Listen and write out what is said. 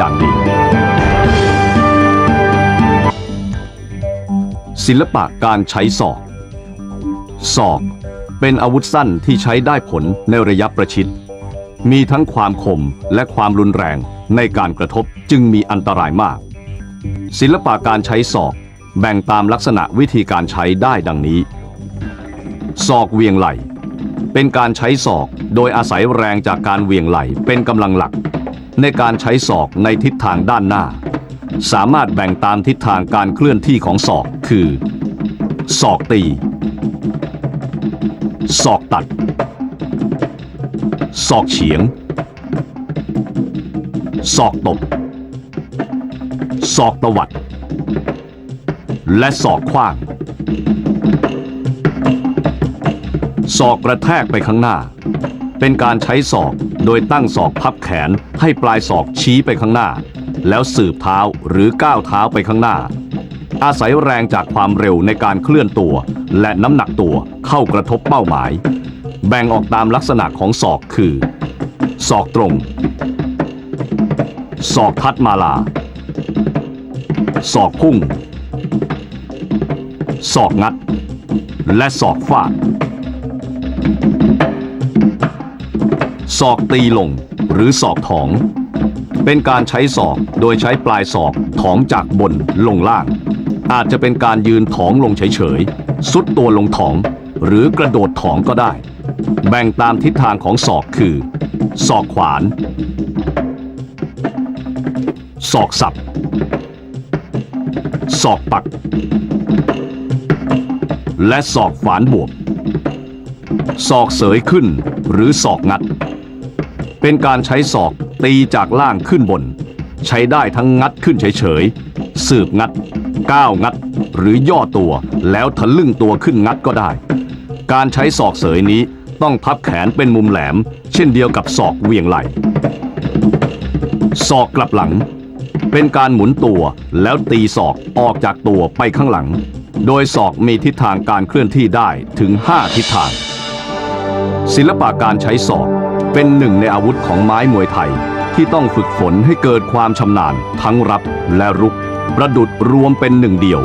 อย่างดี ศิลปะการใช้ศอก ศอกเป็นอาวุธสั้นที่ใช้ได้ผลในระยะประชิด มีทั้งความคมและความรุนแรงในการกระทบจึงมีอันตรายมาก ศิลปะการใช้ศอกแบ่งตามลักษณะวิธีการใช้ได้ดังนี้ ศอกเวียงไหล เป็นการใช้ศอกโดยอาศัยแรงจากการเวียงไหลเป็นกำลังหลัก ในการใช้ศอกในทิศทางด้านหน้า สามารถแบ่งตามทิศทางการเคลื่อนที่ของศอกคือ ศอกตี ศอกตัด ศอกเฉียง ศอกตบ ศอกตวัด และศอกขว้างศอกกระแทกไปข้างหน้า เป็นการใช้ศอกโดยตั้งศอกพับแขนให้ปลายศอกชี้ไปข้างหน้า แล้วสืบเท้าหรือก้าวเท้าไปข้างหน้า อาศัยแรงจากความเร็วในการเคลื่อนตัว และน้ำหนักตัวเข้ากระทบเป้าหมาย แบ่งออกตามลักษณะของศอกคือ ศอกตรง ศอกทัดมาลา ศอกพุ่ง ศอกงัด และศอกฟาด ศอกตีลง หรือศอกถอง เป็นการใช้ศอกโดยใช้ปลายศอกถองจากบนลงล่าง อาจจะเป็นการยืนถองลงเฉยๆสุดตัวลงถอง หรือกระโดดถองก็ได้ แบ่งตามทิศทางของศอกคือศอกขวานศอกสับศอกปัก และศอกฝานบวบศอกเสยขึ้นหรือศอกงัด เป็นการใช้ศอกตีจากล่างขึ้นบน ใช้ได้ทั้งงัดขึ้นเฉยๆ สืบงัด ก้าวงัด หรือย่อตัวแล้วทะลึ่งตัวขึ้นงัดก็ได้ การใช้ศอกเสยนี้ต้องพับแขนเป็นมุมแหลม เช่นเดียวกับศอกเวียงไหลศอกกลับหลัง เป็นการหมุนตัวแล้วตีศอกออกจากตัวไปข้างหลัง โดยศอกมีทิศทางการเคลื่อนที่ได้ถึง 5 ทิศทาง ศิลปะการใช้ศอก เป็นหนึ่งในอาวุธของไม้มวยไทย ที่ต้องฝึกฝนให้เกิดความชำนาญทั้งรับและรุก ประดุดรวมเป็นหนึ่งเดียว